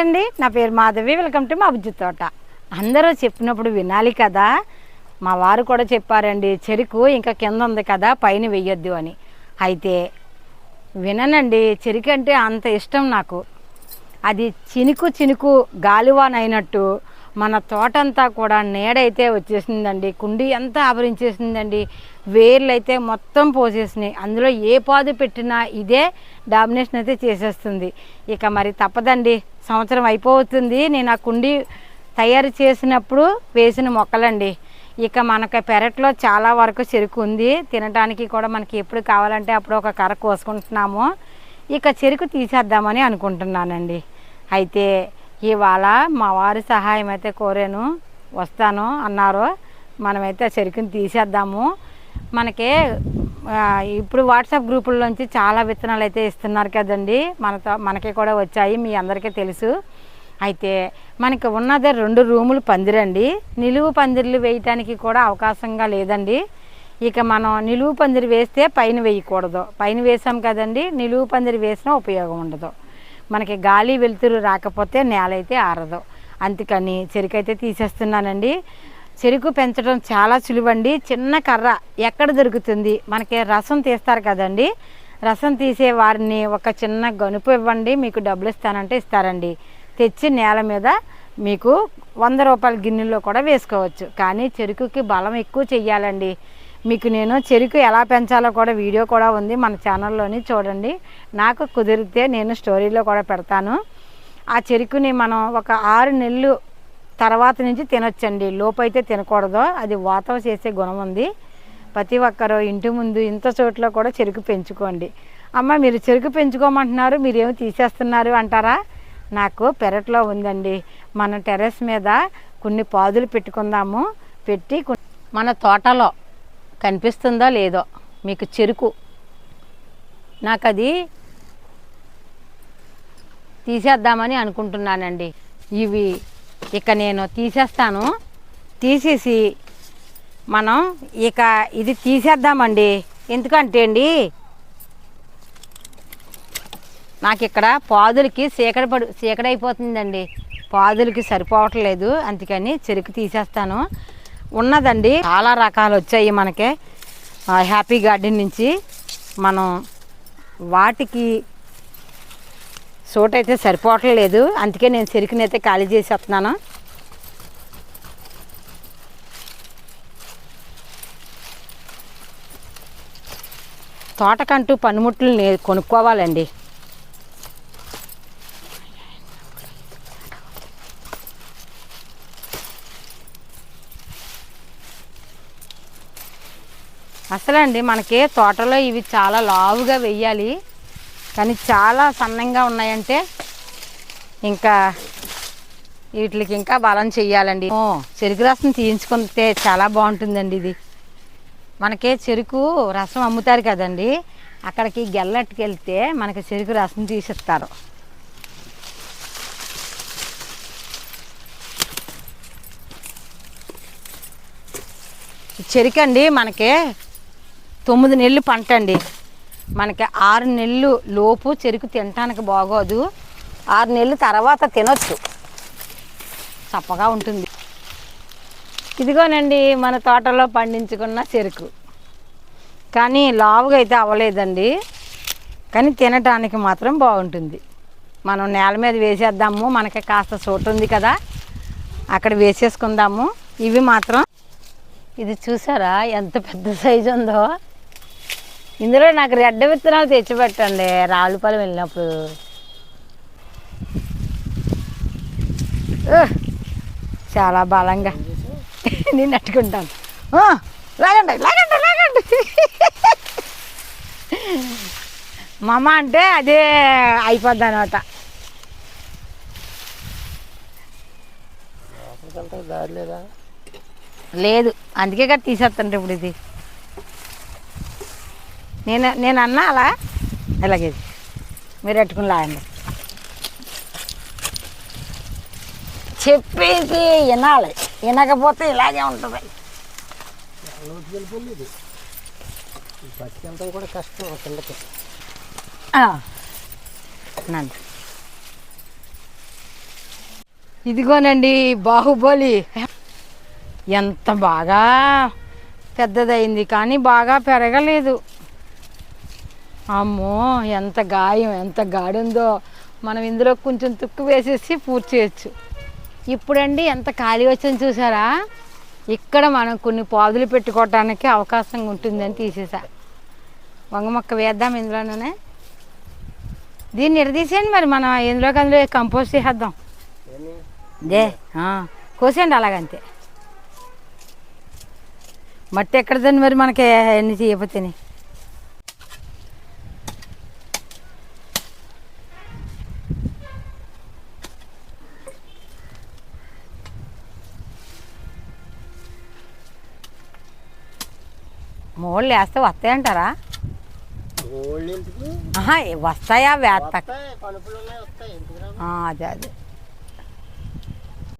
అండి. నా పేరు మాధవి. వెల్కమ్ టు మా బుజ్జి తోట. అందరూ చెప్పినప్పుడు వినాలి కదా. మా వారు కూడా చెప్పారండి చెరుకు ఇంకా కింద ఉంది కదా పైన వెయ్యొద్దు అని. అయితే విననండి చెరుకు అంటే అంత ఇష్టం నాకు. అది చినుకు చినుకు గాలివానైనట్టు మన తోటంతా కూడా నీడైతే వచ్చేసిందండి. కుండి అంతా ఆవరించేసిందండి. వేర్లు అయితే మొత్తం పోసేసినాయి. అందులో ఏ పాదు పెట్టినా ఇదే డామినేషన్ అయితే చేసేస్తుంది. ఇక మరి తప్పదండి. సంవత్సరం అయిపోతుంది. నేను ఆ కుండి తయారు చేసినప్పుడు వేసిన మొక్కలండి. ఇక మనకి పెరట్లో చాలా వరకు చెరుకు ఉంది. తినడానికి కూడా మనకి ఎప్పుడు కావాలంటే అప్పుడు ఒక కర్ర కోసుకుంటున్నాము. ఇక చెరుకు తీసేద్దామని అనుకుంటున్నానండి. అయితే ఇవాళ మా వారి సహాయం అయితే కోరాను. వస్తాను అన్నారు. మనమైతే ఆ చెరుకుని తీసేద్దాము. మనకి ఇప్పుడు వాట్సాప్ గ్రూపుల్లోంచి చాలా విత్తనాలు అయితే ఇస్తున్నారు కదండి. మనతో మనకి కూడా వచ్చాయి మీ అందరికీ తెలుసు. అయితే మనకి ఉన్నదే రెండు రూములు పందిరండి. నిలువు పందిర్లు వేయటానికి కూడా అవకాశంగా లేదండి. ఇక మనం నిలువు పందిరి వేస్తే పైన వేయకూడదు. పైన వేసాం కదండి నిలువు పందిరి వేసినా ఉపయోగం ఉండదు. మనకి గాలి వెలుతురు రాకపోతే నేల అయితే ఆరదు. అందుకని చెరుకు అయితే తీసేస్తున్నానండి. చెరుకు పెంచడం చాలా సులువండి. చిన్న కర్ర ఎక్కడ దొరుకుతుంది? మనకి రసం తీస్తారు కదండి. రసం తీసే వారిని ఒక చిన్న గనుపు ఇవ్వండి. మీకు డబ్బులు ఇస్తానంటే ఇస్తారండి. తెచ్చి నేల మీద మీకు వంద రూపాయల గిన్నెల్లో కూడా వేసుకోవచ్చు. కానీ చెరుకుకి బలం ఎక్కువ చెయ్యాలండి. మీకు నేను చెరుకు ఎలా పెంచాలో కూడా వీడియో కూడా ఉంది మన ఛానల్లోని చూడండి. నాకు కుదిరితే నేను స్టోరీలో కూడా పెడతాను. ఆ చెరుకుని మనం ఒక ఆరు నెలలు తర్వాత నుంచి తినొచ్చండి. లోపైతే అయితే తినకూడదు. అది వాతం చేసే గుణం ఉంది. ప్రతి ఒక్కరు ఇంటి ముందు ఇంత చోట్ల కూడా చెరుకు పెంచుకోండి. అమ్మ మీరు చెరుకు పెంచుకోమంటున్నారు మీరేమి తీసేస్తున్నారు అంటారా? నాకు పెరట్లో ఉందండి. మన టెర్రస్ మీద కొన్ని పాదులు పెట్టుకుందాము. పెట్టి మన తోటలో కనిపిస్తుందో లేదో మీకు చెరుకు. నాకు అది తీసేద్దామని అనుకుంటున్నానండి. ఇవి ఇక నేను తీసేస్తాను. తీసేసి మనం ఇక ఇది తీసేద్దామండి. ఎందుకంటే అండి నాకు ఇక్కడ పాదులకి సీకడ పడు సీకడైపోతుందండి. పాదులకి సరిపోవట్లేదు. అందుకని చెరుకు తీసేస్తాను. ఉన్నదండి. చాలా రకాలు వచ్చాయి మనకి. హ్యాపీ గార్డెన్ నుంచి మనం వాటికి సోట్ అయితే సరిపోవట్లేదు. అందుకే నేను చెరుకుని అయితే ఖాళీ చేసేస్తున్నాను. తోటకంటూ పనిముట్లు కొనుక్కోవాలండి. అసలండి మనకి తోటలో ఇవి చాలా లావుగా వెయ్యాలి. కానీ చాలా సన్నంగా ఉన్నాయంటే ఇంకా వీటికి ఇంకా బలం చెయ్యాలండి. చెరుకు రసం తీయించుకుంటే చాలా బాగుంటుందండి ఇది. మనకి చెరుకు రసం అమ్ముతారు కదండి. అక్కడికి గెల్లట్టుకెళ్తే మనకి చెరుకు రసం తీసిస్తారు. చెరుకండి మనకి తొమ్మిది నెలలు పంట అండి మనకి ఆరు నెలలు లోపు చెరుకు తినటానికి బాగోదు. ఆరు నెలలు తర్వాత తినొచ్చు. చప్పగా ఉంటుంది. ఇదిగోనండి మన తోటలో పండించుకున్న చెరుకు. కానీ లావుగా అయితే అవ్వలేదండి. కానీ తినటానికి మాత్రం బాగుంటుంది. మనం నేల మీద వేసేద్దాము. మనకి కాస్త చోటు ఉంది కదా. అక్కడ వేసేసుకుందాము. ఇవి మాత్రం ఇది చూసారా? ఎంత పెద్ద సైజు ఉందో. ఇందులో నాకు రెడ్డ విత్తనాలు తెచ్చిపెట్టండి రావులపాలెం వెళ్ళినప్పుడు. చాలా బలంగా. నేను అట్టుకుంటాను. లాగండి లాగండి లాగండి. మమ్మ అంటే అదే అయిపోద్ది అనమాట లేదు? అందుకే కదా తీసేస్తాను ఇప్పుడు ఇది. నేను నేను అన్నా అలా? ఇలాగే ఇది. మీరు పెట్టుకుని లాగండి. చెప్పేసి వినాలి. వినకపోతే ఇలాగే ఉంటుంది. కూడా కష్టం కిందకి. నండి ఇదిగోనండి బాహుబలి. ఎంత బాగా పెద్దదైంది కానీ బాగా పెరగలేదు. అమ్మో ఎంత గాయం ఎంత గాడుందో. మనం ఇందులో కొంచెం తుక్కు వేసేసి పూర్తి చేయొచ్చు. ఇప్పుడండి ఎంత ఖాళీ వచ్చింది చూసారా? ఇక్కడ మనం కొన్ని పాదులు పెట్టుకోవటానికి అవకాశం ఉంటుందని తీసేసా. వంగ మొక్క వేద్దాం ఇందులోనే దీన్ని ఎడదీసేయండి మరి? మనం ఎందులోకి అందులో కంపోస్ట్ చేసేద్దాం? దే. కోసేయండి అలాగంతే. మట్టి ఎక్కడదండి మరి మనకి ఎన్ని చేయకపోతేని మూళ్ళు వేస్తే వస్తాయంటారా వస్తాయా వేస్తా అదే అదే.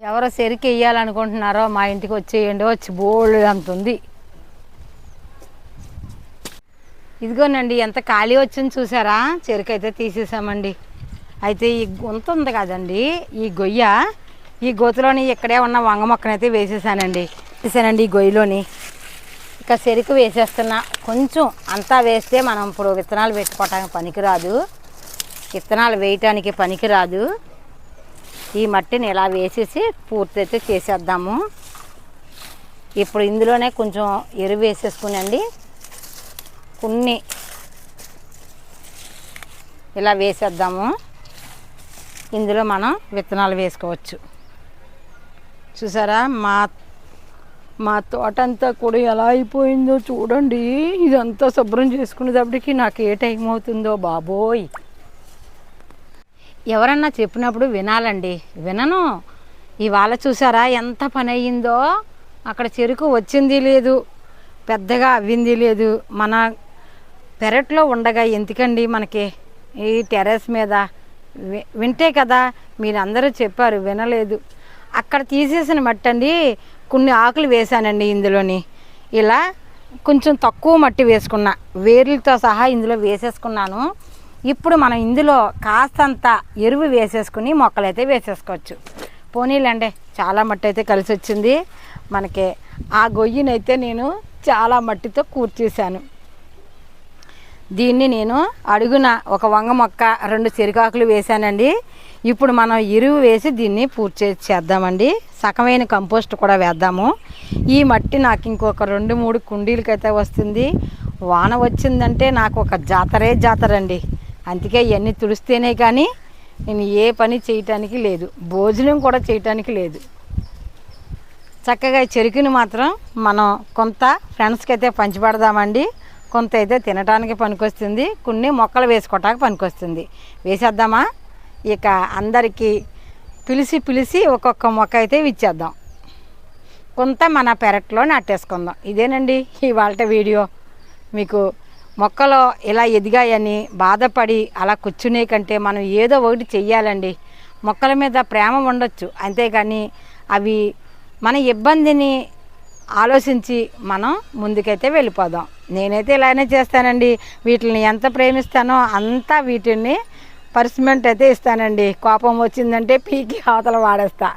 ఎవరో సెరికి వెయ్యాలనుకుంటున్నారో మా ఇంటికి వచ్చేయండి వచ్చి బోల్డ్ అంత ఉంది ఇదిగోనండి ఎంత ఖాళీ వచ్చింది చూసారా? చెరుకు అయితే తీసేసామండి. అయితే ఈ గుంత ఉంది కదండి ఈ గొయ్య ఈ గోతులోని ఇక్కడే ఉన్న వంగ మొక్కనైతే వేసేసానండి. వేసానండి ఈ గొయ్యిలోని. ఇక చెరుకు వేసేస్తున్నా. కొంచెం అంతా వేస్తే మనం ఇప్పుడు విత్తనాలు పెట్టుకోవటానికి పనికిరాదు. విత్తనాలు వేయటానికి పనికిరాదు. ఈ మట్టిని ఇలా వేసేసి పూర్తి అయితే చేసేద్దాము. ఇప్పుడు ఇందులోనే కొంచెం ఎరువు వేసేసుకునండి. కొన్ని ఇలా వేసేద్దాము. ఇందులో మనం విత్తనాలు వేసుకోవచ్చు. చూసారా? మా మా తోట అంతా కూడా ఎలా అయిపోయిందో చూడండి. ఇదంతా శుభ్రం చేసుకునేటప్పటికి నాకు ఏ టైం అవుతుందో బాబోయ్. ఎవరన్నా చెప్పినప్పుడు వినాలండి. వినను. ఇవాళ చూసారా ఎంత పని అయ్యిందో అక్కడ చెరుకు వచ్చింది లేదు. పెద్దగా అవ్వింది లేదు. మన పెరట్లో ఉండగా ఎందుకండి మనకి? ఈ టెర్రస్ మీద వి- వింటే కదా మీరందరూ చెప్పారు వినలేదు. అక్కడ తీసేసిన మట్టి అండి కొన్ని ఆకులు వేసానండి ఇందులోని. ఇలా కొంచెం తక్కువ మట్టి వేసుకున్నా. వేర్లతో సహా ఇందులో వేసేసుకున్నాను. ఇప్పుడు మనం ఇందులో కాస్తంత ఎరువు వేసేసుకుని మొక్కలైతే వేసేసుకోవచ్చు. పోనీలండి చాలా మట్టి అయితే కలిసి వచ్చింది మనకి ఆ గొయ్యినైతే నేను చాలా మట్టితో కూర్చేశాను. దీన్ని నేను అడుగున ఒక వంగ మొక్క రెండు చెరికాకులు వేశానండి. ఇప్పుడు మనం ఎరువు వేసి దీన్ని పూర్తి చేద్దామండి. సకమైన కంపోస్ట్ కూడా వేద్దాము. ఈ మట్టి నాకు ఇంకొక రెండు మూడు కుండీలకైతే వస్తుంది. వాన వచ్చిందంటే నాకు ఒక జాతరే జాతర అండి అందుకే ఇవన్నీ తుడిస్తేనే కానీ నేను ఏ పని చేయటానికి లేదు. భోజనం కూడా చేయటానికి లేదు. చక్కగా చెరుకుని మాత్రం మనం కొంత ఫ్రెండ్స్కి అయితే పంచిపెడదామండి కొంత అయితే తినడానికి పనికొస్తుంది కొన్ని మొక్కలు వేసుకోవటానికి పనికొస్తుంది. వేసేద్దామా? ఇక అందరికీ పిలిచి పిలిచి ఒక్కొక్క మొక్క అయితే ఇచ్చేద్దాం. కొంత మన పెరట్లో నాటేసుకుందాం. ఇదేనండి ఇవాళ వీడియో. మీకు మొక్కలు ఇలా ఎదిగాయని బాధపడి అలా కూర్చునే కంటే మనం ఏదో ఒకటి చెయ్యాలండి. మొక్కల మీద ప్రేమ ఉండొచ్చు అంతేగాని అవి మన ఇబ్బందిని ఆలోచించి మనం ముందుకైతే వెళ్ళిపోదాం. నేనైతే ఇలానే చేస్తానండి. వీటిని ఎంత ప్రేమిస్తానో అంతా వీటిని పర్స్మెంట్ అయితే ఇస్తానండి. కోపం వచ్చిందంటే పీకి అవతల వాడేస్తా.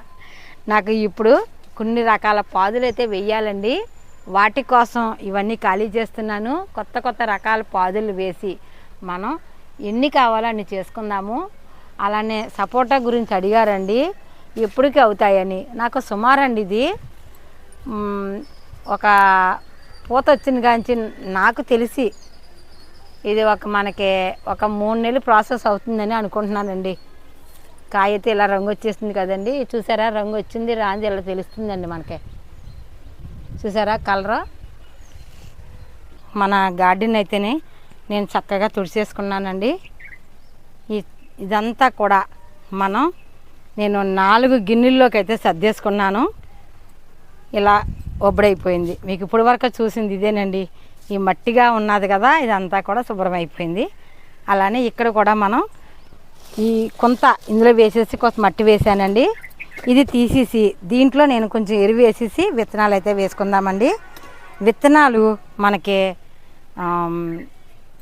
నాకు ఇప్పుడు కొన్ని రకాల పాదులు అయితే వెయ్యాలండి. వాటి కోసం ఇవన్నీ ఖాళీ చేస్తున్నాను. కొత్త కొత్త రకాల పాదులు వేసి మనం ఎన్ని కావాలో అన్ని చేసుకుందాము. అలానే సపోటా గురించి అడిగారండి. ఎప్పటికీ అవుతాయని. నాకు సుమారండి ఇది. ఒక పూత వచ్చిన కాంచి నాకు తెలిసి ఇది ఒక మనకి ఒక మూడు నెలలు ప్రాసెస్ అవుతుందని అనుకుంటున్నానండి. కాయ అయితే ఇలా రంగు వచ్చేసింది కదండి. చూసారా? రంగు వచ్చింది రాంది ఇలా తెలుస్తుందండి మనకి. చూసారా? కలరు? మన గార్డెన్ అయితేనే నేను చక్కగా తుడిచేసుకున్నానండి ఇదంతా కూడా మనం నేను నాలుగు గిన్నెల్లోకి అయితే సర్దేసుకున్నాను. ఇలా ఒబ్బడైపోయింది. మీకు ఇప్పుడు వరకు చూసింది ఇదేనండి. ఈ మట్టిగా ఉన్నది కదా ఇదంతా కూడా శుభ్రం అయిపోయింది అలానే ఇక్కడ కూడా మనం ఈ కొంత ఇందులో వేసేసి కొంత మట్టి వేసానండి. ఇది తీసేసి దీంట్లో నేను కొంచెం ఎరువు వేసేసి విత్తనాలు అయితే వేసుకుందామండి. విత్తనాలు మనకి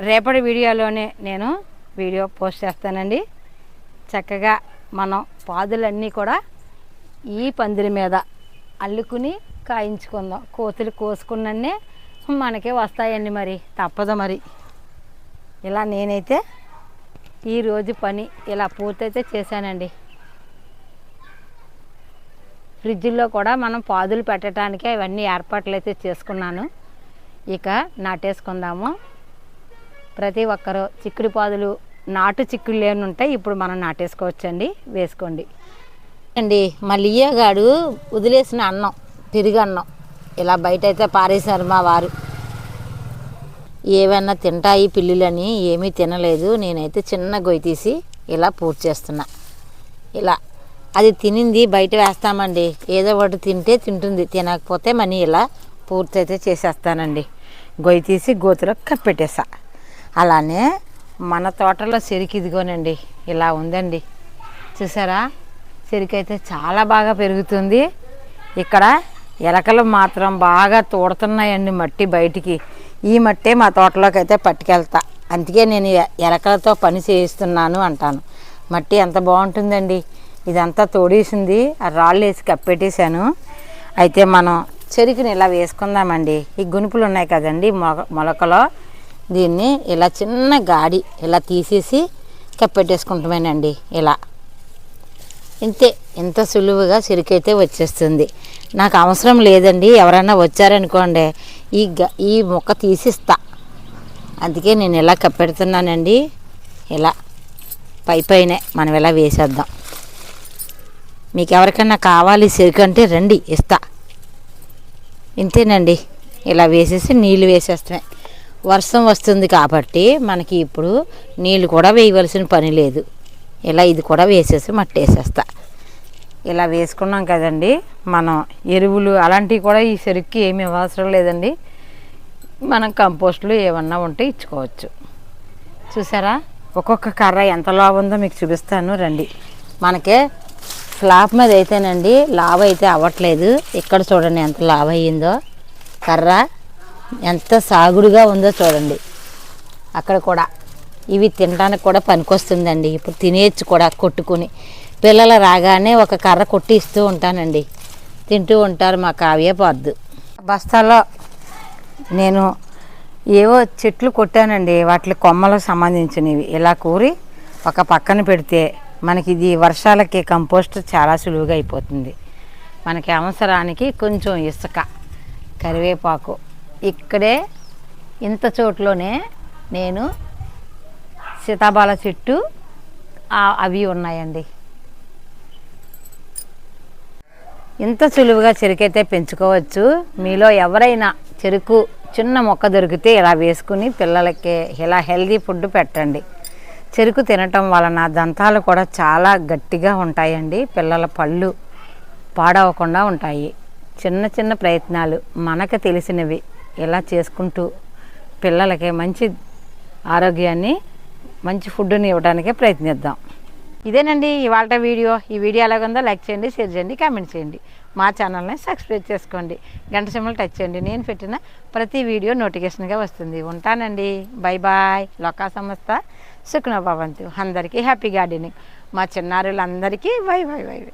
రేపటి వీడియోలోనే నేను వీడియో పోస్ట్ చేస్తానండి. చక్కగా మనం పాదులన్నీ కూడా ఈ పందిరి మీద అల్లుకుని కాయించుకుందాం. కోతులు కోసుకున్నన్నే మనకే వస్తాయండి మరి. తప్పదు మరి. ఇలా నేనైతే ఈరోజు పని ఇలా పూర్తయితే చేశానండి. ఫ్రిడ్జ్లో కూడా మనం పాదులు పెట్టడానికి అవన్నీ ఏర్పాట్లు అయితే చేసుకున్నాను. ఇక నాటేసుకుందాము. ప్రతి ఒక్కరూ చిక్కుడు పాదులు నాటు చిక్కుడు లేని ఉంటాయి ఇప్పుడు మనం నాటేసుకోవచ్చండి. వేసుకోండి. అండి మా లియ్యగాడు వదిలేసిన అన్నం. తిరిగి ఇలా బయట అయితే పారేశారు మా వారు. ఏమైనా తింటాయి పిల్లులని ఏమీ తినలేదు. నేనైతే చిన్న గొయ్యి తీసి ఇలా పూర్తి చేస్తున్నా. ఇలా. అది తినింది బయట వేస్తామండి. ఏదో ఒకటి తింటే తింటుంది. తినకపోతే మనీ ఇలా పూర్తి అయితే చేసేస్తానండి. గొయ్యి తీసి గోతులో కప్పెట్టేసా. అలానే మన తోటలో చెరుకు ఇదిగోనండి. ఇలా ఉందండి. చూసారా? చెరుకు అయితే చాలా బాగా పెరుగుతుంది. ఇక్కడ ఎలకలు మాత్రం బాగా తోడుతున్నాయండి మట్టి బయటికి. ఈ మట్టే మా తోటలోకి అయితే పట్టుకెళ్తా. అందుకే నేను ఎలకలతో పని చేయిస్తున్నాను అంటాను. మట్టి ఎంత బాగుంటుందండి. ఇదంతా తోడేసింది ఆ రాళ్ళు వేసి కప్పెట్టేశాను. అయితే మనం చెరుకుని ఇలా వేసుకుందామండి. ఈ గునుపులు ఉన్నాయి కదండి మొగ మొలకలో. దీన్ని ఇలా చిన్న గాడి ఇలా తీసేసి కప్పెట్టేసుకుంటామేనండి ఇలా. ఇంతే ఎంత సులువుగా సిరికైతే వచ్చేస్తుంది. నాకు అవసరం లేదండి ఎవరైనా వచ్చారనుకోండి ఈ గ ఈ మొక్క తీసిస్తా. అందుకే నేను ఇలా కప్పెడుతున్నానండి. ఇలా పై పైనే మనం ఇలా వేసేద్దాం. మీకు ఎవరికైనా కావాలి చెరుకు అంటే రండి ఇస్తా. ఇంతేనండి. ఇలా వేసేసి నీళ్ళు వేసేస్తామే. వర్షం వస్తుంది కాబట్టి మనకి ఇప్పుడు నీళ్ళు కూడా వేయవలసిన పని లేదు. ఇలా ఇది కూడా వేసేసి మట్టేసేస్తా. ఇలా వేసుకున్నాం కదండి. మనం ఎరువులు అలాంటివి కూడా ఈ చెరుక్కి ఏమీ అవసరం లేదండి. మనం కంపోస్ట్లు ఏమన్నా ఉంటే ఇచ్చుకోవచ్చు. చూసారా? ఒక్కొక్క కర్ర ఎంత లావు ఉందో మీకు చూపిస్తాను రండి. మనకే స్లాబ్ మీద అయితేనండి లావ్ అయితే అవ్వట్లేదు. ఇక్కడ చూడండి ఎంత లావ్ అయ్యిందో. కర్ర ఎంత సాగుడుగా ఉందో చూడండి. అక్కడ కూడా ఇవి తినడానికి కూడా పనికొస్తుందండి. ఇప్పుడు తినేయచ్చు కూడా కొట్టుకుని. పిల్లలు రాగానే ఒక కర్ర కొట్టి ఇస్తూ ఉంటానండి. తింటూ ఉంటారు మా కావ్య పొద్దు బస్తాలో నేను ఏవో చెట్లు కొట్టానండి. వాటి కొమ్మలకు సంబంధించినవి. ఇలా కూరి ఒక పక్కన పెడితే మనకి ఇది వర్షాలకి కంపోస్ట్ చాలా సులువుగా అయిపోతుంది. మనకి అవసరానికి కొంచెం ఇసుక కరివేపాకు. ఇక్కడే ఇంత చోట్లోనే నేను సీతాబాల చెట్టు అవి ఉన్నాయండి. ఇంత సులువుగా చెరుకైతే పెంచుకోవచ్చు. మీలో ఎవరైనా చెరుకు చిన్న మొక్క దొరికితే ఇలా వేసుకుని పిల్లలకి ఇలా హెల్దీ ఫుడ్ పెట్టండి. చెరుకు తినటం వలన దంతాలు కూడా చాలా గట్టిగా ఉంటాయండి. పిల్లల పళ్ళు పాడవకుండా ఉంటాయి. చిన్న చిన్న ప్రయత్నాలు మనకు తెలిసినవి ఇలా చేసుకుంటూ పిల్లలకి మంచి ఆరోగ్యాన్ని మంచి ఫుడ్ని ఇవ్వడానికే ప్రయత్నిద్దాం. ఇదేనండి ఇవాళ వీడియో. ఈ వీడియో ఎలాగుందో లైక్ చేయండి షేర్ చేయండి కామెంట్ చేయండి. మా ఛానల్ని సబ్స్క్రైబ్ చేసుకోండి. గంట సింబల్ టచ్ చేయండి. నేను పెట్టిన ప్రతి వీడియో నోటిఫికేషన్గా వస్తుంది. ఉంటానండి. Bye bye. లోకా సంస్థ సుఖ్నభవంతు అందరికీ హ్యాపీ గార్డెనింగ్. మా చిన్నారులందరికీ బై బై బై బై